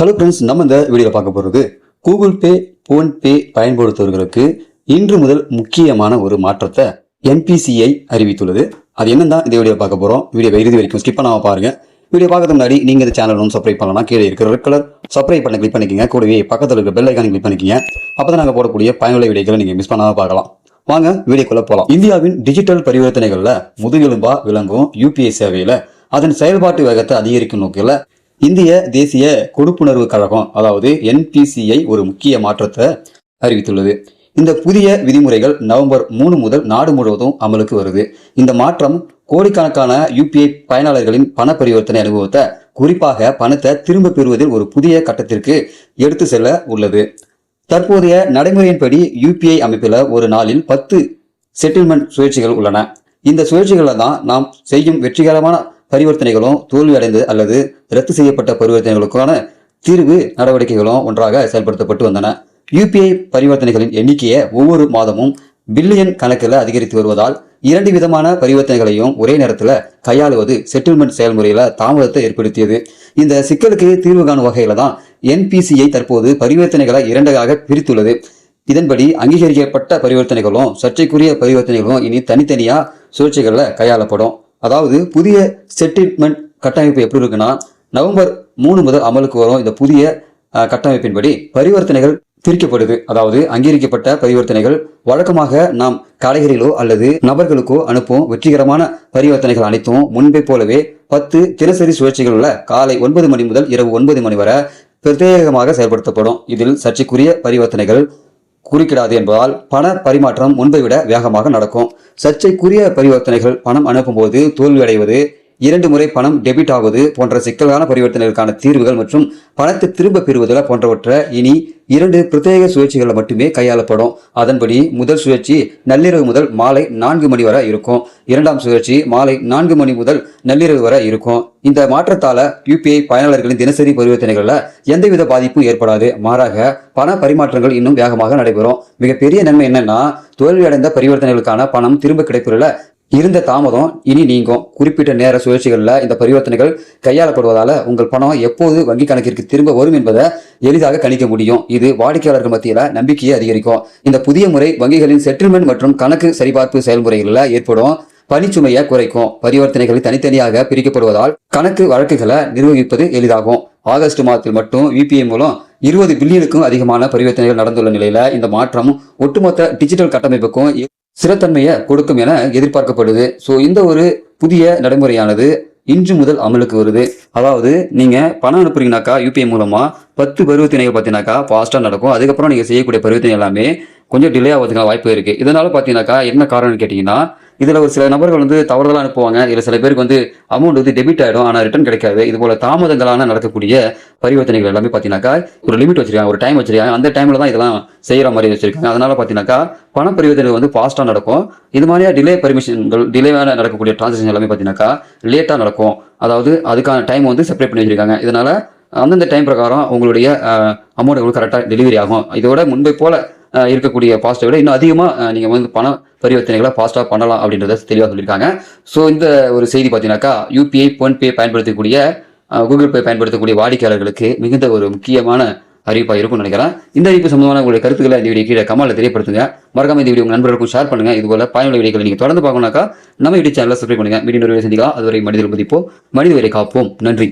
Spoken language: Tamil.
ஹலோ ஃப்ரெண்ட்ஸ் நம்ம இந்த வீடியோவில் பார்க்க போகிறது கூகுள் பே ஃபோன்பே பயன்படுத்துவர்களுக்கு இன்று முதல் முக்கியமான ஒரு மாற்றத்தை என்பிசிஐ அறிவித்துள்ளது. அது என்னன்னு தான் இந்த வீடியோ பார்க்க போகிறோம் வீடியோ இறுதி வரைக்கும் ஸ்கிப் பண்ணாமல் பாருங்கள் வீடியோ பார்க்கறதுக்கு முன்னாடி நீங்கள் இந்த சேனல் ஒன்று சப்ஸ்கிரைப் பண்ணலாம் கீழே இருக்கிற ரெட் கலர் சப்ஸ்கிரைப் பண்ண கிளிக் பண்ணிக்கங்க. கூடவே பக்கத்தில் இருக்கிற பெல் ஐக்கானை கிளிக் பண்ணிக்கங்க. அப்போ தான் நாங்கள் போடக்கூடிய பயனுள்ள வீடியோக்களை நீங்கள் மிஸ் பண்ணாமல் பார்க்கலாம். வாங்க வீடியோக்குள்ளே போகலாம் இந்தியாவின் டிஜிட்டல் பரிவர்த்தனைகளில் முதுகெலும்பா விளங்கும் யூபிஐ சேவையில் அதன் செயல்பாட்டு வேகத்தை அதிகரிக்கும் நோக்கில் இந்திய தேசிய கொடுப்புணர்வு கழகம் அதாவது என்பிசிஐ ஒரு முக்கிய மாற்றத்தை அறிவித்துள்ளது. இந்த புதிய விதிமுறைகள் நவம்பர் மூணு முதல் நாடு முழுவதும் அமலுக்கு வருது. இந்த மாற்றம் கோடிக்கணக்கான யூபிஐ பயனாளர்களின் பண பரிவர்த்தனை அனுபவத்தை குறிப்பாக பணத்தை திரும்ப பெறுவதில் ஒரு புதிய கட்டத்திற்கு எடுத்து செல்ல உள்ளது. தற்போதைய நடைமுறையின்படி யூபிஐ அமைப்பில் ஒரு நாளில் பத்து செட்டில்மெண்ட் சுழற்சிகள் உள்ளன. இந்த சுழற்சிகளை தான் நாம் செய்யும் வெற்றிகரமான பரிவர்த்தனைகளும் தோல்வியடைந்து அல்லது ரத்து செய்யப்பட்ட பரிவர்த்தனைகளுக்கான தீர்வு நடவடிக்கைகளும் ஒன்றாக செயல்படுத்தப்பட்டு வந்தன. யூபிஐ பரிவர்த்தனைகளின் எண்ணிக்கையை ஒவ்வொரு மாதமும் பில்லியன் கணக்கில் அதிகரித்து வருவதால் இரண்டு விதமான பரிவர்த்தனைகளையும் ஒரே நேரத்தில் கையாளுவது செட்டில்மெண்ட் செயல்முறையில் தாமதத்தை ஏற்படுத்தியது. இந்த சிக்கலுக்கு தீர்வு காணும் வகையில் தான் என்பிசிஐ தற்போது பரிவர்த்தனைகளை இரண்டாக பிரித்துள்ளது. இதன்படி அங்கீகரிக்கப்பட்ட பரிவர்த்தனைகளும் சர்ச்சைக்குரிய பரிவர்த்தனைகளும் இனி தனித்தனியாக சுழற்சிகளில் கையாளப்படும். அதாவது புதிய செட்டில்மெண்ட் கட்டமைப்பு எப்படி இருக்குன்னா நவம்பர் மூணு முதல் அமலுக்கு வரும் இந்த புதிய கட்டமைப்பின்படி பரிவர்த்தனைகள் பிரிக்கப்படுது. அதாவது அங்கீகரிக்கப்பட்ட பரிவர்த்தனைகள் வழக்கமாக நாம் கடைகளிலோ அல்லது நபர்களுக்கோ அனுப்பும் வெற்றிகரமான பரிவர்த்தனைகள் அனைத்தும் முன்பை போலவே பத்து தினசரி சுழற்சிகள் உள்ள காலை ஒன்பது மணி முதல் இரவு ஒன்பது மணி வரை பிரத்யேகமாக செயல்படுத்தப்படும். இதில் சர்ச்சைக்குரிய பரிவர்த்தனைகள் குறுக்கிடாது என்பதால் பண பரிமாற்றம் முன்பை விட வேகமாக நடக்கும். சர்ச்சைக்குரிய பரிவர்த்தனைகள் பணம் அனுப்பும்போது தோல்வியடைவது இரண்டு முறை பணம் டெபிட் ஆவது போன்ற சிக்கலான பரிவர்த்தனைகளுக்கான தீர்வுகள் மற்றும் பணத்தை திரும்ப பெறுவதில் போன்றவற்றை இனி இரண்டு பிரத்யேக சுழற்சிகளில் மட்டுமே கையாளப்படும். அதன்படி முதல் சுழற்சி நள்ளிரவு முதல் மாலை நான்கு மணி வரை இருக்கும். இரண்டாம் சுழற்சி மாலை நான்கு மணி முதல் நள்ளிரவு வரை இருக்கும். இந்த மாற்றத்தால யூபிஐ பயனாளர்களின் தினசரி பரிவர்த்தனைகளில் எந்தவித பாதிப்பும் ஏற்படாது. மாறாக பண பரிமாற்றங்கள் இன்னும் வேகமாக நடைபெறும். மிகப்பெரிய நன்மை என்னன்னா தோல்வியடைந்த பரிவர்த்தனைகளுக்கான பணம் திரும்ப கிடைப்பதில் இருந்த தாமதம் இனி நீங்கும். குறிப்பிட்ட நேர சுழற்சிகளில் இந்த பரிவர்த்தனைகள் கையாளப்படுவதால் உங்கள் பணம் எப்போது வங்கி கணக்கிற்கு திரும்ப வரும் என்பதை எளிதாக கணிக்க முடியும். இது வாடிக்கையாளர்கள் மத்தியில் நம்பிக்கையை அதிகரிக்கும். இந்த புதிய முறை வங்கிகளின் செட்டில்மெண்ட் மற்றும் கணக்கு சரிபார்ப்பு செயல்முறைகளில் ஏற்படும் பணிச்சுமையை குறைக்கும். பரிவர்த்தனைகள் தனித்தனியாக பிரிக்கப்படுவதால் கணக்கு வழக்குகளை நிர்வகிப்பது எளிதாகும். ஆகஸ்ட் மாதத்தில் மட்டும் விபிஐ மூலம் இருபது பில்லியனுக்கும் அதிகமான பரிவர்த்தனைகள் நடந்துள்ள நிலையில இந்த மாற்றம் ஒட்டுமொத்த டிஜிட்டல் கட்டமைப்புக்கும் ஸ்திரத்தன்மையை கொடுக்கும் என எதிர்பார்க்கப்படுது. ஸோ இந்த ஒரு புதிய நடைமுறையானது இன்று முதல் அமலுக்கு வருது. அதாவது நீங்க பணம் அனுப்புறீங்கனாக்கா யூபிஐ மூலமா பத்து பருவத்தினைகள் பார்த்தீங்கன்னாக்கா ஃபாஸ்ட்டாக நடக்கும். அதுக்கப்புறம் நீங்க செய்யக்கூடிய பருவத்தினை எல்லாமே கொஞ்சம் டிலே ஆகிறதுக்கான வாய்ப்பு இருக்கு. இதனால பார்த்தீங்கன்னாக்கா என்ன காரணம்னு கேட்டிங்கன்னா இதில் ஒரு சில நபர்கள் வந்து தவறுதலாக அனுப்புவாங்க. இல்லை சில பேருக்கு வந்து அமௌண்ட் வந்து டெபிட் ஆகிடும் ஆனால் ரிட்டர்ன் கிடைக்காது. இது போல தாமதங்களான நடக்கக்கூடிய பரிவர்த்தனைகள் எல்லாமே பார்த்தீங்கன்னாக்கா ஒரு லிமிட் வச்சிருக்காங்க ஒரு டைம் வச்சிருக்காங்க. அந்த டைமில் தான் இதெல்லாம் செய்கிற மாதிரி வச்சிருக்காங்க. அதனால் பார்த்தீங்கன்னாக்கா பண பரிவர்த்தனை வந்து ஃபாஸ்ட்டாக நடக்கும். இது மாதிரியா டிலே பர்மிஷன்கள் டிலேவான நடக்கக்கூடிய டிரான்சாக்ஷன் எல்லாமே பார்த்தீங்கன்னாக்கா லேட்டாக நடக்கும். அதாவது அதுக்கான டைம் வந்து செப்பரேட் பண்ணி வச்சிருக்காங்க. இதனால் அந்தந்த டைம் பிரகாரம் உங்களுடைய அமௌண்ட் உங்களுக்கு கரெக்டாக டெலிவரி ஆகும். இதோட முன்பை போல இருக்கக்கூடிய பாஸ்ட்டை விட இன்னும் அதிகமாக நீங்கள் வந்து பணம் பரிவர்த்தனைகளை ஃபாஸ்ட்டாக பண்ணலாம் அப்படின்றத தெளிவாக சொல்லியிருக்காங்க. ஸோ இந்த ஒரு செய்தி பார்த்தீங்கன்னாக்கா யூபிஐ ஃபோன்பே பயன்படுத்தக்கூடிய கூகுள் பே பயன்படுத்தக்கூடிய வாடிக்கையாளர்களுக்கு மிகுந்த ஒரு முக்கியமான அறிவிப்பாக இருக்கும்னு நினைக்கிறேன். இந்த அறிவிப்பு சம்பந்தமான உங்களுடைய கருத்துக்களை இந்த வீடியோ கீழே கமாலில் தெரியப்படுத்துங்க. மறக்காம இந்த வீடியோ உங்கள் நண்பர்களுக்கும் ஷேர் பண்ணுங்க. இது போல பயனுள்ள வீடியோக்களை நீங்கள் தொடர்ந்து பார்க்கணும்னாக்கா நம்ம வீடியோ சேனலை சப்ஸ்கிரைப் பண்ணுங்க. வீடியோ சந்திக்கலாம். அதுவரை மனிதர்கள் மதிப்போம் மனித வரை காப்போம். நன்றி.